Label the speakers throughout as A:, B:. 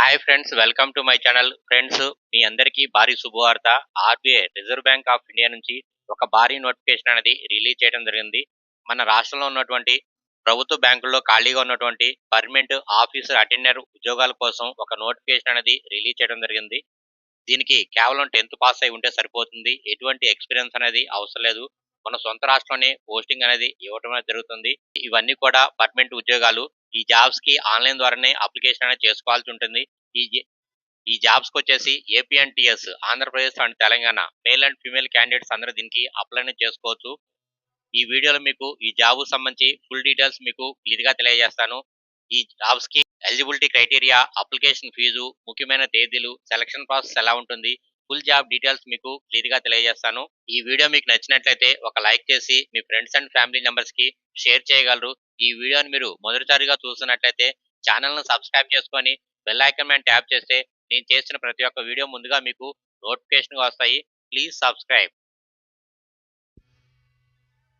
A: Hi friends welcome to my channel friends మీ అందరికీ భారీ శుభవార్త. RBI reserve bank of India నుంచి ఒక భారీ నోటిఫికేషన్ అనేది రిలీజ్ చేయడం జరిగింది. మన రాష్ట్రంలో ఉన్నటువంటి ప్రభుత్వ బ్యాంకుల్లో ఖాళీగా ఉన్నటువంటి పర్మనెంట్ ఆఫీసర్ అటెండర్ ఉద్యోగాల కోసం ఒక నోటిఫికేషన్ అనేది రిలీజ్ చేయడం జరిగింది. దీనికి కేవలం టెన్త్ పాస్ అయి ఉంటే సరిపోతుంది. ఎటువంటి ఎక్స్పీరియన్స్ అనేది అవసరం లేదు. మన సొంత రాష్ట్రంలోనే పోస్టింగ్ అనేది ఇవ్వడం అనేది జరుగుతుంది. ఇవన్నీ కూడా పర్మనెంట్ ఉద్యోగాలు ఈ జాబ్స్కి ఆన్లైన్ ద్వారానే అప్లికేషన్ అనేది చేసుకోవాల్సి ఉంటుంది. ఈ జ- ఈ జాబ్స్కి వచ్చేసి AP and TS Andhra Pradesh and Telangana male and female candidates అందరూ దీనికి అప్లై చేసుకోవచ్చు. ఈ వీడియోలో మీకు ఈ జాబ్ సంబంధించి ఫుల్ డీటెయిల్స్ మీకు క్లియర్గా తెలియజేస్తాను. ఈ జాబ్స్కి ఎలిజిబిలిటీ క్రైటీరియా అప్లికేషన్ ఫీజు ముఖ్యమైన తేదీలు సెలక్షన్ ప్రాసెస్ ఎలా ఉంటుంది ఫుల్ జాబ్ డీటెయిల్స్ మీకు క్లియర్గా తెలియజేస్తాను. ఈ వీడియో మీకు నచ్చినట్లయితే ఒక లైక్ చేసి మీ ఫ్రెండ్స్ అండ్ ఫ్యామిలీ మెంబర్స్కి షేర్ చేయగలరు. ఈ వీడియోని మీరు మొదటిసారిగా చూస్తున్నట్లయితే ఛానల్ను సబ్స్క్రైబ్ చేసుకొని బెల్ ఐకాన్ మీద ట్యాప్ చేస్తే నేను చేసిన ప్రతి ఒక్క వీడియో ముందుగా మీకు నోటిఫికేషన్గా వస్తాయి. ప్లీజ్ సబ్స్క్రైబ్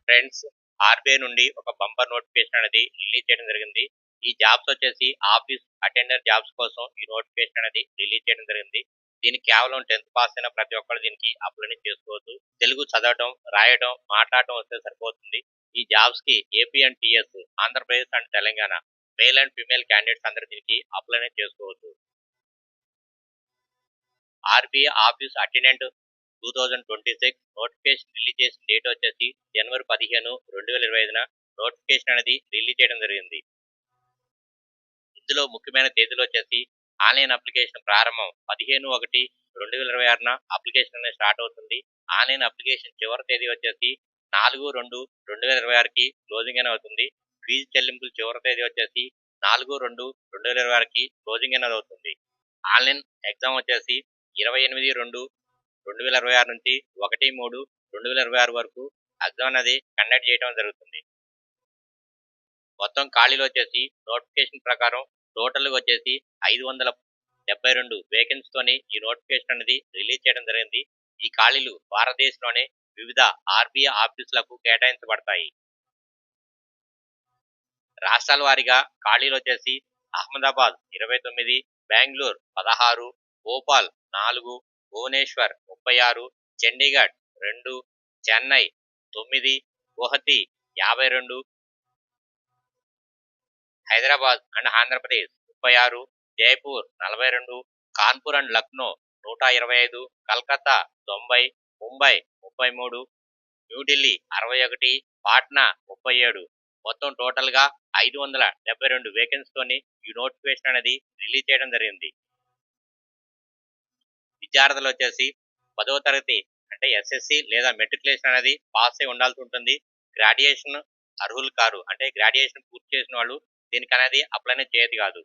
A: ఫ్రెండ్స్ ఆర్బీఐ నుండి ఒక బంపర్ నోటిఫికేషన్ అనేది రిలీజ్ చేయడం జరిగింది. ఈ జాబ్స్ వచ్చేసి ఆఫీస్ అటెండర్ జాబ్స్ కోసం ఈ నోటిఫికేషన్ అనేది రిలీజ్ చేయడం జరిగింది. దీనికి కేవలం టెన్త్ పాస్ అయిన ప్రతి ఒక్కరు దీనికి అప్లై చేసుకోవచ్చు. తెలుగు చదవటం రాయడం మాట్లాడటం వస్తే సరిపోతుంది. ఈ జాబ్స్కి AP and TS Andhra Pradesh and Telangana male and female candidates అందరూ దీనికి అప్లై చేసుకోవచ్చు. RBI office attendant two thousand twenty six notification release చేసిన డేట్ వచ్చేసి జనవరి పదిహేను రెండు వేల ఇరవై ఐదున నోటిఫికేషన్ అనేది రిలీజ్ చేయడం జరిగింది. ఇందులో ముఖ్యమైన తేదీలు వచ్చేసి ఆన్లైన్ అప్లికేషన్ ప్రారంభం పదిహేను ఒకటి రెండు వేల ఇరవై ఆరున అప్లికేషన్ అనేది స్టార్ట్ అవుతుంది. ఆన్లైన్ అప్లికేషన్ చివరి తేదీ వచ్చేసి నాలుగు రెండు రెండు వేల ఇరవై ఆరుకి క్లోజింగ్ అనేది అవుతుంది. ఫీజు చెల్లింపులు చివరి తేదీ వచ్చేసి నాలుగు రెండు రెండు వేల ఇరవై ఆరుకి క్లోజింగ్ అనేది అవుతుంది. ఆన్లైన్ ఎగ్జామ్ వచ్చేసి ఇరవై ఎనిమిది రెండు రెండు వేల ఇరవై ఆరు నుంచి ఒకటి మూడు రెండు వేల ఇరవై ఆరు వరకు ఎగ్జామ్ అనేది కండక్ట్ చేయడం జరుగుతుంది. మొత్తం ఖాళీలు వచ్చేసి నోటిఫికేషన్ ప్రకారం టోటల్గా వచ్చేసి ఐదు వందల డెబ్బై రెండు వేకెన్సీతోని ఈ నోటిఫికేషన్ అనేది రిలీజ్ చేయడం జరిగింది. ఈ ఖాళీలు భారతదేశంలోనే వివిధ ఆర్బీఐ ఆఫీసులకు కేటాయించబడతాయి. రాష్ట్రాల వారీగా ఖాళీలు వచ్చేసి అహ్మదాబాద్ ఇరవై తొమ్మిది బెంగళూరు పదహారు భోపాల్ నాలుగు భువనేశ్వర్ ముప్పై ఆరు చండీగఢ్ రెండు చెన్నై తొమ్మిది గుహతి యాభై రెండు హైదరాబాద్ అండ్ ఆంధ్రప్రదేశ్. ముప్పై ఆరు జైపూర్ నలభై రెండు కాన్పూర్ అండ్ లక్నో నూట ఇరవై ఐదు కల్కత్తా తొంభై ముంబై ముప్పై మూడు న్యూఢిల్లీ అరవై ఒకటి పాట్నా ముప్పై ఏడు. మొత్తం టోటల్గా ఐదు వందల డెబ్బై రెండు వేకెన్సీతోని ఈ నోటిఫికేషన్ అనేది రిలీజ్ చేయడం జరిగింది. విద్యార్థులు వచ్చేసి పదవ తరగతి అంటే ఎస్ఎస్సి లేదా మెట్రికులేషన్ అనేది పాస్ అయి ఉండాల్సి ఉంటుంది. గ్రాడ్యుయేషన్ అర్హులు కారు అంటే గ్రాడ్యుయేషన్ పూర్తి చేసిన వాళ్ళు దీనికి అనేది అప్లై చేయదు కాదు.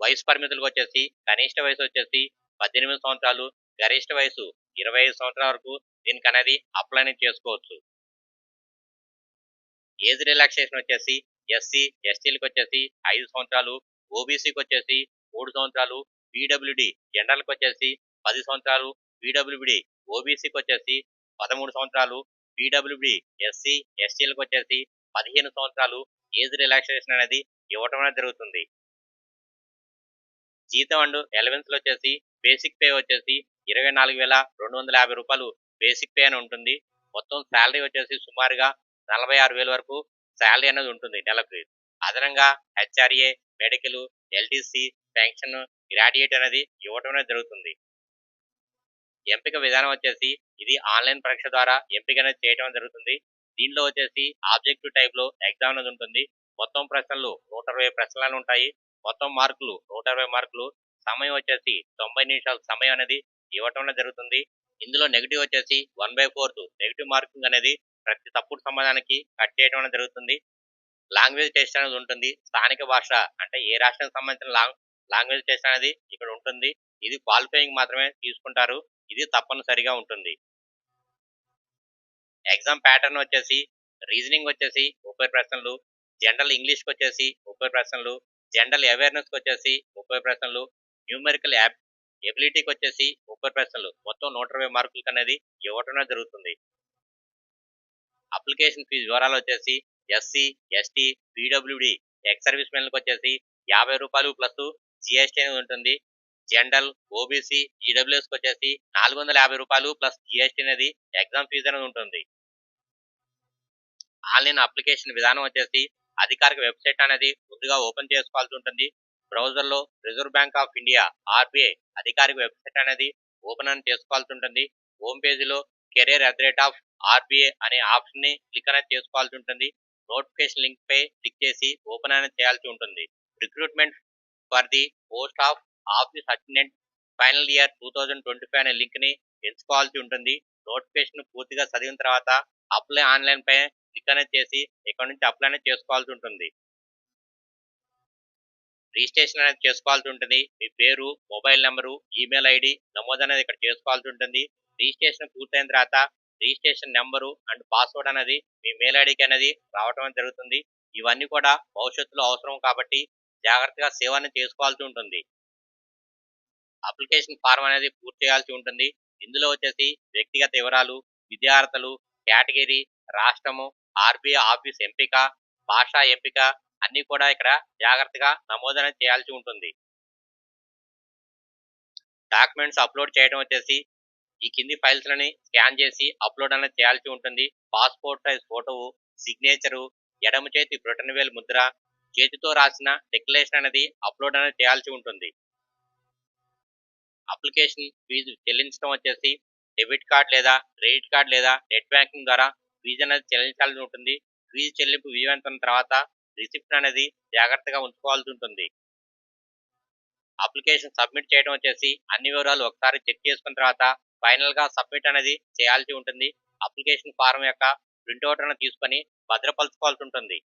A: వయసు పరిమితులకు వచ్చేసి కనిష్ట వయసు వచ్చేసి పద్దెనిమిది సంవత్సరాలు గరిష్ట వయసు ఇరవై ఐదు సంవత్సరాల వరకు దీనికి అనేది అప్లై చేసుకోవచ్చు. ఏజ్ రిలాక్సేషన్ వచ్చేసి ఎస్సీ ఎస్టీలకు వచ్చేసి ఐదు సంవత్సరాలు ఓబీసీకి వచ్చేసి మూడు సంవత్సరాలు పీడబ్ల్యూడి జనరల్కి వచ్చేసి పది సంవత్సరాలు పీడబ్ల్యూడి ఓబీసీకి వచ్చేసి పదమూడు సంవత్సరాలు పీడబ్ల్యూడి ఎస్సీ ఎస్టీలకు వచ్చేసి పదిహేను సంవత్సరాలు ఏజ్ రిలాక్సేషన్ అనేది ఇవ్వటం అనేది జరుగుతుంది. జీతం అండ్ ఎలవెన్స్లో వచ్చేసి బేసిక్ పే వచ్చేసి ఇరవై నాలుగు వేల రెండు వందల యాభై రూపాయలు బేసిక్ పే అని ఉంటుంది. మొత్తం శాలరీ వచ్చేసి సుమారుగా నలభై ఆరు వేల వరకు శాలరీ అనేది ఉంటుంది నెలకు. అదనంగా HRA medical LTC pension graduate అనేది ఇవ్వటం అనేది జరుగుతుంది. ఎంపిక విధానం వచ్చేసి ఇది ఆన్లైన్ పరీక్ష ద్వారా ఎంపిక అనేది చేయడం జరుగుతుంది. దీనిలో వచ్చేసి ఆబ్జెక్టివ్ టైప్లో ఎగ్జామ్ అనేది ఉంటుంది. మొత్తం ప్రశ్నలు నూట అరవై ప్రశ్నలు ఉంటాయి. మొత్తం మార్కులు నూట అరవై మార్కులు. సమయం వచ్చేసి తొంభై నిమిషాల సమయం అనేది ఇవ్వటం అనేది జరుగుతుంది. ఇందులో నెగిటివ్ వచ్చేసి one by fourth negative marking అనేది ప్రతి తప్పుడు సమాధానానికి కట్ చేయడం అనేది జరుగుతుంది. లాంగ్వేజ్ టెస్ట్ అనేది ఉంటుంది. స్థానిక భాష అంటే ఏ రాష్ట్రానికి సంబంధించిన లాంగ్ లాంగ్వేజ్ టెస్ట్ అనేది ఇక్కడ ఉంటుంది. ఇది క్వాలిఫైయింగ్ మాత్రమే తీసుకుంటారు. ఇది తప్పనిసరిగా ఉంటుంది. ఎగ్జామ్ ప్యాటర్న్ వచ్చేసి రీజనింగ్ వచ్చేసి ముప్పై ప్రశ్నలు. జనరల్ ఇంగ్లీష్కి వచ్చేసి ముప్పై ప్రశ్నలు. జనరల్ అవేర్నెస్కి వచ్చేసి ముప్పై ప్రశ్నలు. న్యూమెరికల్ యాప్ ఎబిలిటీకి వచ్చేసి ముప్పై ప్రశ్నలు. మొత్తం నూట ఇరవై మార్కులకి అనేది ఇవ్వటం జరుగుతుంది. అప్లికేషన్ ఫీజు వివరాలు వచ్చేసి SC ST PWD ex service మెన్లకు వచ్చేసి యాభై రూపాయలు ప్లస్ జిఎస్టీ అనేది ఉంటుంది. జనరల్ ఓబీసీ ఈడబ్ల్యూఎస్కి వచ్చేసి నాలుగు వందల యాభై రూపాయలు ప్లస్ జిఎస్టీ అనేది ఎగ్జామ్ ఫీజు అనేది ఉంటుంది. ఆన్లైన్ అప్లికేషన్ విధానం వచ్చేసి అధికారిక వెబ్సైట్ అనేది ముందుగా ఓపెన్ చేసుకోవాల్సి ఉంటుంది. బ్రౌజర్లో reserve bank of India RBI అధికారిక వెబ్సైట్ అనేది ఓపెన్ అని చేసుకోవాల్సి ఉంటుంది. హోమ్ పేజీలో career at rate of RBI అనే ఆప్షన్ని క్లిక్ అనేది చేసుకోవాల్సి ఉంటుంది. నోటిఫికేషన్ లింక్ పై క్లిక్ చేసి ఓపెన్ అనేది చేయాల్సి ఉంటుంది. Recruitment for the post of office attendant final year two thousand twenty five అనే లింక్ని ఎంచుకోవాల్సి ఉంటుంది. నోటిఫికేషన్ పూర్తిగా చదివిన తర్వాత అప్లై ఆన్లైన్ పై క్లిక్ అనేది చేసి ఇక్కడ నుంచి అప్లై అనేది చేసుకోవాల్సి ఉంటుంది. రిజిస్ట్రేషన్ అనేది చేసుకోవాల్సి ఉంటుంది. మీ పేరు మొబైల్ నెంబరు ఈమెయిల్ ఐడి నమోదు అనేది ఇక్కడ చేసుకోవాల్సి ఉంటుంది. రిజిస్ట్రేషన్ పూర్తయిన తర్వాత రిజిస్ట్రేషన్ నెంబరు అండ్ పాస్వర్డ్ అనేది మీ మెయిల్ ఐడికి అనేది రావడం జరుగుతుంది. ఇవన్నీ కూడా భవిష్యత్తులో అవసరం కాబట్టి జాగ్రత్తగా సేవ అనేది చేసుకోవాల్సి ఉంటుంది. అప్లికేషన్ ఫారం అనేది పూర్తి చేయాల్సి ఉంటుంది. ఇందులో వచ్చేసి వ్యక్తిగత వివరాలు విద్యార్థులు కేటగిరీ రాష్ట్రము ఆర్బీఐ ఆఫీస్ ఎంపిక భాషా ఎంపిక అన్ని కూడా ఇక్కడ జాగ్రత్తగా నమోదన చేయాల్సి ఉంటుంది. డాక్యుమెంట్స్ అప్లోడ్ చేయడం వచ్చేసి ఈ కింది ఫైల్స్లని స్కాన్ చేసి అప్లోడ్ అనేది చేయాల్సి ఉంటుంది. పాస్పోర్ట్ సైజ్ ఫోటో సిగ్నేచరు ఎడమ చేతి బ్రిటన్ వేల్ ముద్ర చేతితో రాసిన డిక్లరేషన్ అనేది అప్లోడ్ అనేది చేయాల్సి ఉంటుంది. అప్లికేషన్ ఫీజు చెల్లించడం వచ్చేసి డెబిట్ కార్డ్ లేదా క్రెడిట్ కార్డ్ లేదా నెట్ బ్యాంకింగ్ ద్వారా ఫీజు అనేది చెల్లించాల్సి ఉంటుంది. ఫీజు చెల్లింపు విజయవంతం తర్వాత రిసిప్ట్ అనేది జాగ్రత్తగా ఉంచుకోవాల్సి ఉంటుంది. అప్లికేషన్ సబ్మిట్ చేయడం వచ్చేసి అన్ని వివరాలు ఒకసారి చెక్ చేసుకున్న తర్వాత ఫైనల్గా సబ్మిట్ అనేది చేయాల్సి ఉంటుంది. అప్లికేషన్ ఫారం యొక్క ప్రింట్అవుట్ అనేది తీసుకొని భద్రపరచుకోవాల్సి ఉంటుంది.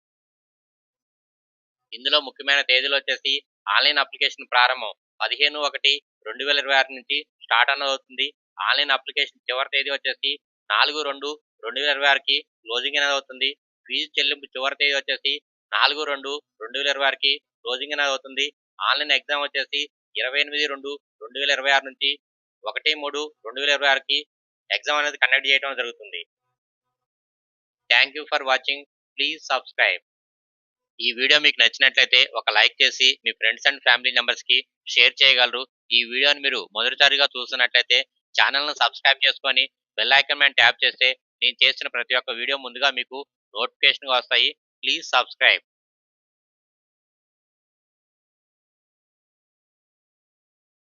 A: ఇందులో ముఖ్యమైన తేదీలు వచ్చేసి ఆన్లైన్ అప్లికేషన్ ప్రారంభం పదిహేను ఒకటి రెండు వేల ఇరవై ఆరు నుంచి స్టార్ట్ అనేది అవుతుంది ఆన్లైన్ అప్లికేషన్ చివరి తేదీ వచ్చేసి నాలుగు రెండు రెండు వేల ఇరవై ఆరుకి క్లోజింగ్ అనేది అవుతుంది. ఫీజు చెల్లింపు చివరి తేదీ వచ్చేసి నాలుగు రెండు రెండు వేల ఇరవై ఆరుకి క్లోజింగ్ అనేది అవుతుంది. ఆన్లైన్ ఎగ్జామ్ వచ్చేసి ఇరవై ఎనిమిది రెండు రెండు వేల ఇరవై ఆరు నుంచి ఒకటి మూడు రెండు వేల ఇరవై ఆరుకి ఎగ్జామ్ అనేది కండక్ట్ చేయడం జరుగుతుంది. Thank you for watching please subscribe ఈ వీడియో మీకు నచ్చినట్లయితే ఒక లైక్ చేసి మీ ఫ్రెండ్స్ అండ్ ఫ్యామిలీ మెంబర్స్కి షేర్ చేయగలరు. ఈ వీడియోని మీరు మొదటిసారిగా చూస్తున్నట్లయితే ఛానల్ను సబ్స్క్రైబ్ చేసుకొని బెల్ ఐకన్ మీద ట్యాప్ చేస్తే నేను చేసిన ప్రతి ఒక్క వీడియో ముందుగా మీకు నోటిఫికేషన్ వస్తాయి. Please subscribe.